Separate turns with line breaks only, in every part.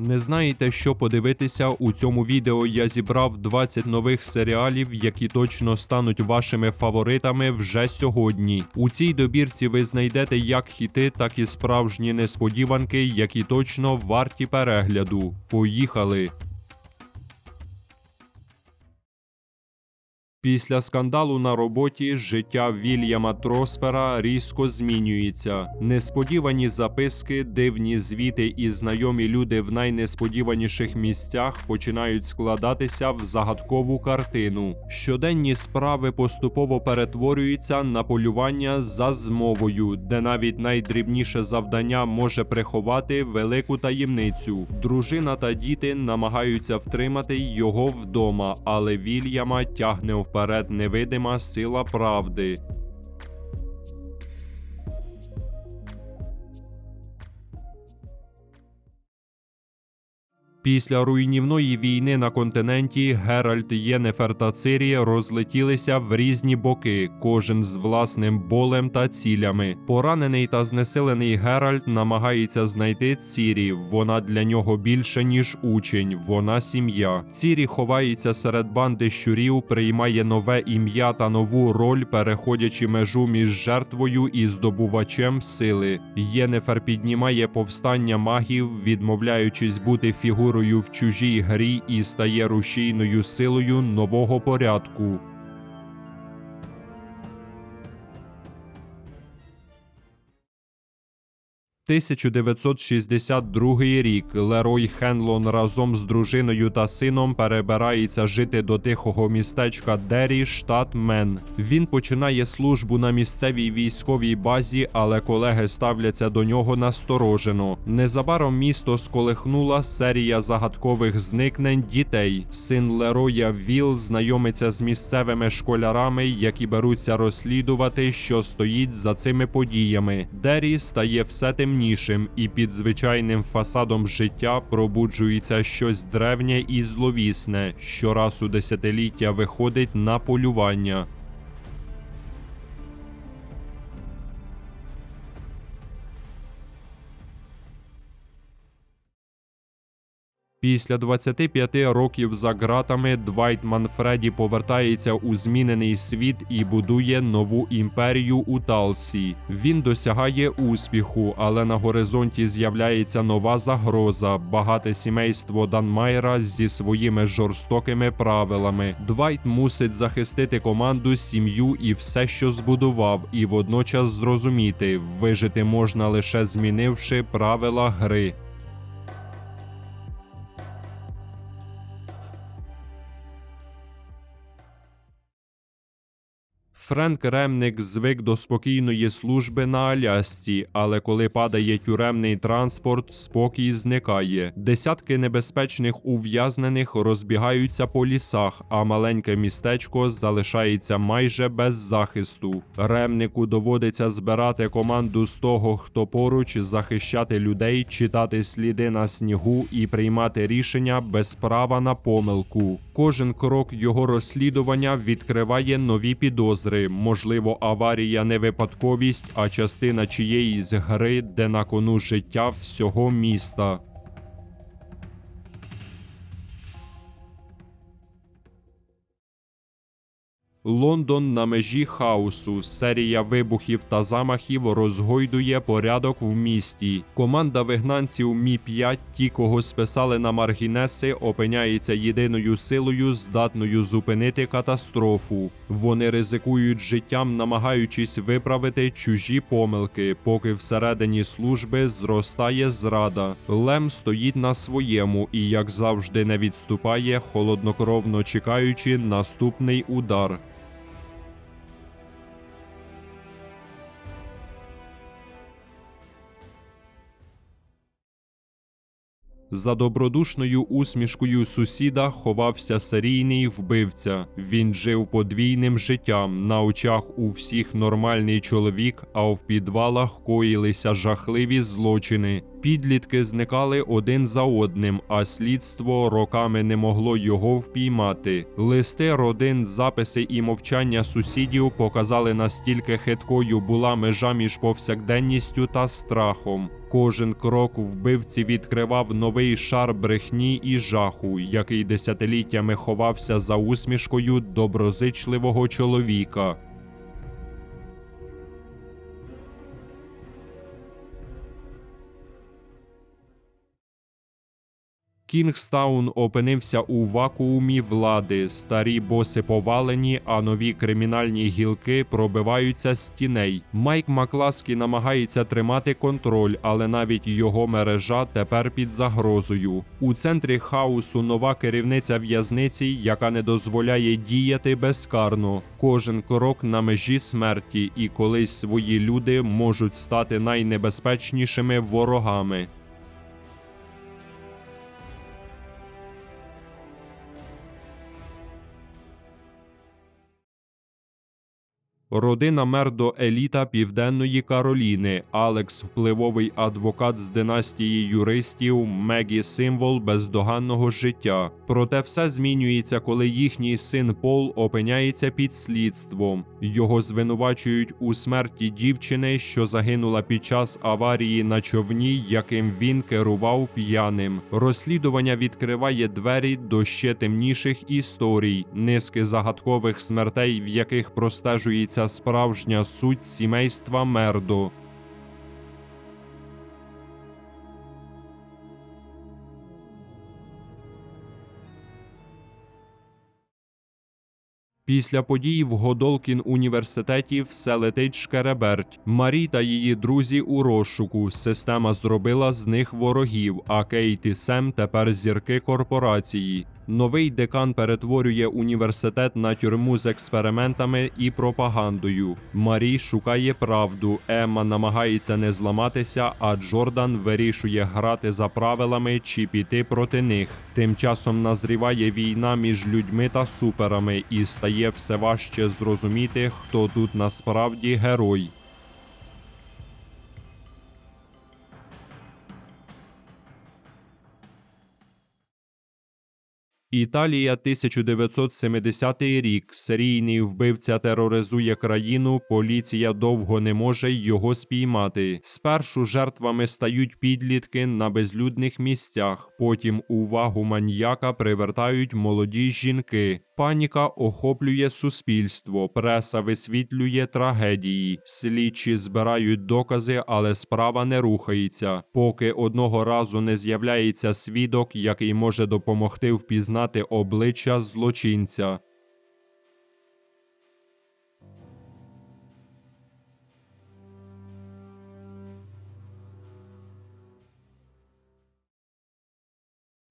Не знаєте, що подивитися? У цьому відео я зібрав 20 нових серіалів, які точно стануть вашими фаворитами вже сьогодні. У цій добірці ви знайдете як хіти, так і справжні несподіванки, які точно варті перегляду. Поїхали! Після скандалу на роботі життя Вільяма Троспера різко змінюється. Несподівані записки, дивні звіти і знайомі люди в найнесподіваніших місцях починають складатися в загадкову картину. Щоденні справи поступово перетворюються на полювання за змовою, де навіть найдрібніше завдання може приховати велику таємницю. Дружина та діти намагаються втримати його вдома, але Вільяма тягне вперед невидима сила правди. Після руйнівної війни на континенті Геральт, Єнефер та Цири розлетілися в різні боки, кожен з власним болем та цілями. Поранений та знесилений Геральт намагається знайти Цірі. Вона для нього більше ніж учень, вона сім'я. Цірі ховається серед банди щурів, приймає нове ім'я та нову роль, переходячи межу між жертвою і здобувачем сили. Єнефер піднімає повстання магів, відмовляючись бути фігурою в чужій грі і стає рушійною силою нового порядку. «1962 рік Лерой Хенлон разом з дружиною та сином перебирається жити до тихого містечка Дері, штат Мен. Він починає службу на місцевій військовій базі, але колеги ставляться до нього насторожено. Незабаром місто сколихнула серія загадкових зникнень дітей. Син Лероя Віл знайомиться з місцевими школярами, які беруться розслідувати, що стоїть за цими подіями. Дері стає все темнішим, і під звичайним фасадом життя пробуджується щось древнє і зловісне, що раз у десятиліття виходить на полювання. Після 25 років за ґратами Двайт Манфреді повертається у змінений світ і будує нову імперію у Талсі. Він досягає успіху, але на горизонті з'являється нова загроза багате сімейство Данмайра зі своїми жорстокими правилами. Двайт мусить захистити команду, сім'ю і все, що збудував, і водночас зрозуміти, вижити можна лише змінивши правила гри. Френк Ремник звик до спокійної служби на Алясці, але коли падає тюремний транспорт, спокій зникає. Десятки небезпечних ув'язнених розбігаються по лісах, а маленьке містечко залишається майже без захисту. Ремнику доводиться збирати команду з того, хто поруч, захищати людей, читати сліди на снігу і приймати рішення без права на помилку. Кожен крок його розслідування відкриває нові підозри. Можливо, аварія не випадковість, а частина чиєїсь гри, де на кону життя всього міста. Лондон на межі хаосу. Серія вибухів та замахів розгойдує порядок в місті. Команда вигнанців Мі 5 ті, кого списали на маргінеси, опиняється єдиною силою, здатною зупинити катастрофу. Вони ризикують життям, намагаючись виправити чужі помилки, поки всередині служби зростає зрада. Лем стоїть на своєму і, як завжди, не відступає, холоднокровно чекаючи наступний удар. За добродушною усмішкою сусіда ховався серійний вбивця. Він жив подвійним життям на очах у всіх нормальний чоловік, а в підвалах коїлися жахливі злочини. Підлітки зникали один за одним, а слідство роками не могло його впіймати. Листи родин, записи і мовчання сусідів показали настільки хиткою була межа між повсякденністю та страхом. Кожен крок вбивці відкривав новий шар брехні і жаху, який десятиліттями ховався за усмішкою доброзичливого чоловіка. Кінгстаун опинився у вакуумі влади, старі боси повалені, а нові кримінальні гілки пробиваються з тіней. Майк Макласкі намагається тримати контроль, але навіть його мережа тепер під загрозою. У центрі хаосу нова керівниця в'язниці, яка не дозволяє діяти безкарно. Кожен крок на межі смерті, і колись свої люди можуть стати найнебезпечнішими ворогами. Родина Мердо еліта Південної Кароліни, Алекс впливовий адвокат з династії юристів, Мегі символ бездоганного життя. Проте все змінюється, коли їхній син Пол опиняється під слідством. Його звинувачують у смерті дівчини, що загинула під час аварії на човні, яким він керував п'яним. Розслідування відкриває двері до ще темніших історій, низки загадкових смертей, в яких простежується справжня суть сімейства Мердо. Після подій в Годолкін університеті все летить шкереберть. Марі та її друзі у розшуку. Система зробила з них ворогів, а Кейт і Сем тепер зірки корпорації. Новий декан перетворює університет на тюрму з експериментами і пропагандою. Марі шукає правду. Емма намагається не зламатися, а Джордан вирішує грати за правилами чи піти проти них. Тим часом назріває війна між людьми та суперами, і стає все важче зрозуміти, хто тут насправді герой. Італія, 1970 рік. Серійний вбивця тероризує країну. Поліція довго не може його спіймати. Спершу жертвами стають підлітки на безлюдних місцях. Потім увагу маньяка привертають молоді жінки. Паніка охоплює суспільство, преса висвітлює трагедії, слідчі збирають докази, але справа не рухається, поки одного разу не з'являється свідок, який може допомогти впізнати обличчя злочинця.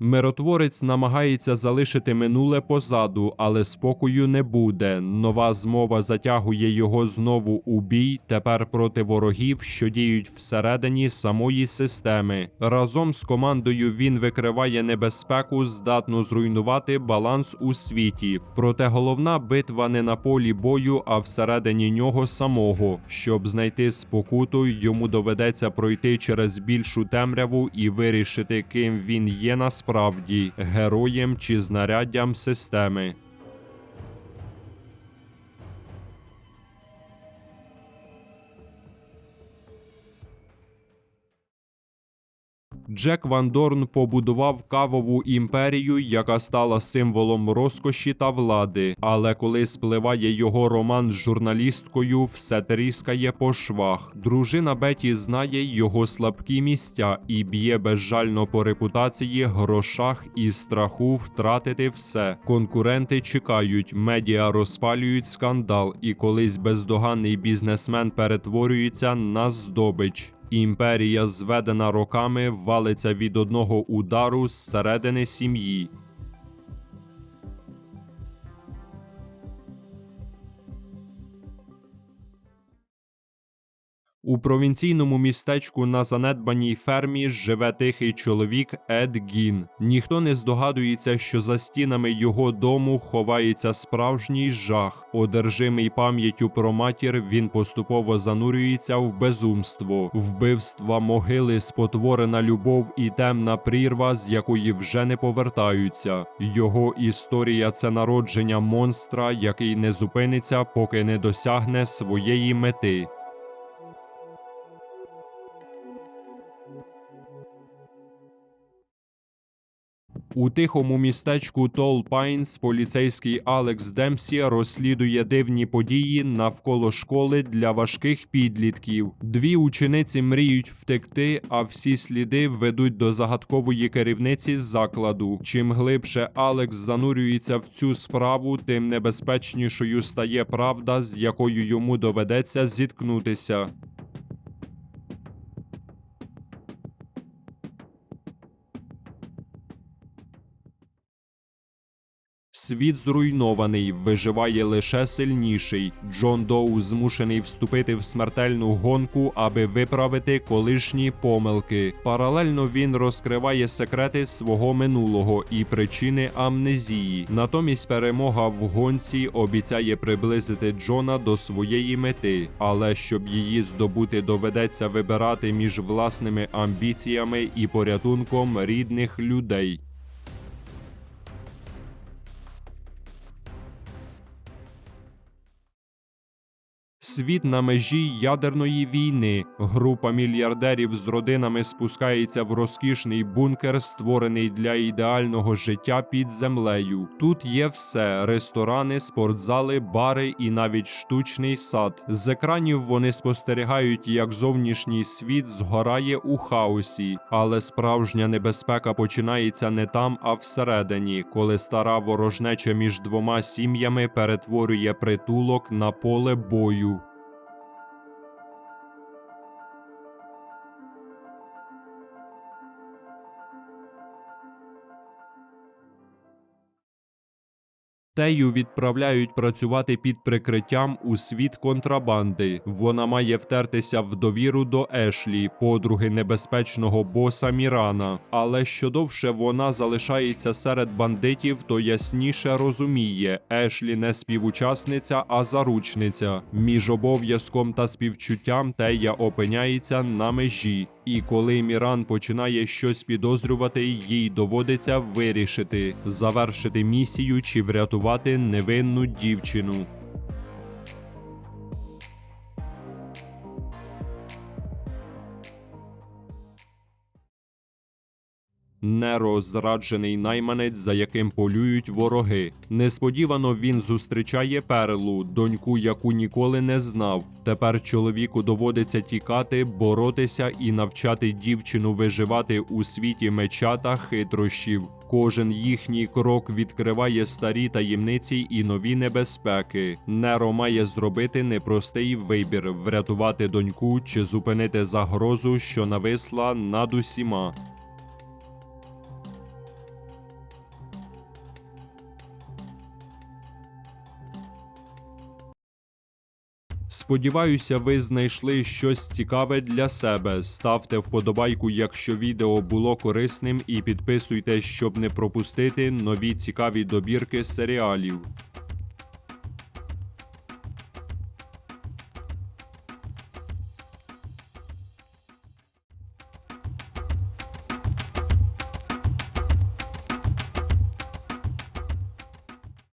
Миротворець намагається залишити минуле позаду, але спокою не буде. Нова змова затягує його знову у бій, тепер проти ворогів, що діють всередині самої системи. Разом з командою він викриває небезпеку, здатну зруйнувати баланс у світі. Проте головна битва не на полі бою, а всередині нього самого. Щоб знайти спокуту, йому доведеться пройти через більшу темряву і вирішити, ким він є насправді насправді героєм чи знаряддям системи. Джек Ван Дорн побудував кавову імперію, яка стала символом розкоші та влади. Але коли спливає його роман з журналісткою, все тріскає по швах. Дружина Беті знає його слабкі місця і б'є безжально по репутації, грошах і страху втратити все. Конкуренти чекають, медіа розпалюють скандал, і колись бездоганний бізнесмен перетворюється на здобич. Імперія, зведена роками, валиться від одного удару зсередини сім'ї. У провінційному містечку на занедбаній фермі живе тихий чоловік Ед Гін. Ніхто не здогадується, що за стінами його дому ховається справжній жах. Одержимий пам'яттю про матір, він поступово занурюється в безумство, вбивства, могили, спотворена любов і темна прірва, з якої вже не повертаються. Його історія це народження монстра, який не зупиниться, поки не досягне своєї мети. У тихому містечку Тол Пайнс поліцейський Алекс Демсі розслідує дивні події навколо школи для важких підлітків. Дві учениці мріють втекти, а всі сліди ведуть до загадкової керівниці з закладу. Чим глибше Алекс занурюється в цю справу, тим небезпечнішою стає правда, з якою йому доведеться зіткнутися. Світ зруйнований, виживає лише сильніший. Джон Доу змушений вступити в смертельну гонку, аби виправити колишні помилки. Паралельно він розкриває секрети свого минулого і причини амнезії. Натомість перемога в гонці обіцяє приблизити Джона до своєї мети, але щоб її здобути, доведеться вибирати між власними амбіціями і порятунком рідних людей. Світ на межі ядерної війни. Група мільярдерів з родинами спускається в розкішний бункер, створений для ідеального життя під землею. Тут є все: ресторани, спортзали, бари і навіть штучний сад. З екранів вони спостерігають, як зовнішній світ згорає у хаосі, але справжня небезпека починається не там, а всередині, коли стара ворожнеча між двома сім'ями перетворює притулок на поле бою. Тею відправляють працювати під прикриттям у світ контрабанди. Вона має втертися в довіру до Ешлі, подруги небезпечного боса Мірана. Але що довше вона залишається серед бандитів, то ясніше розуміє, Ешлі не співучасниця, а заручниця. Між обов'язком та співчуттям Тея опиняється на межі. І коли Міран починає щось підозрювати, їй доводиться вирішити, завершити місію чи врятувати невинну дівчину. Неро зраджений найманець, за яким полюють вороги. Несподівано він зустрічає Перлу, доньку, яку ніколи не знав. Тепер чоловіку доводиться тікати, боротися і навчати дівчину виживати у світі меча та хитрощів. Кожен їхній крок відкриває старі таємниці і нові небезпеки. Неро має зробити непростий вибір: врятувати доньку чи зупинити загрозу, що нависла над усіма. Сподіваюся, ви знайшли щось цікаве для себе. Ставте вподобайку, якщо відео було корисним, і підписуйтесь, щоб не пропустити нові цікаві добірки серіалів.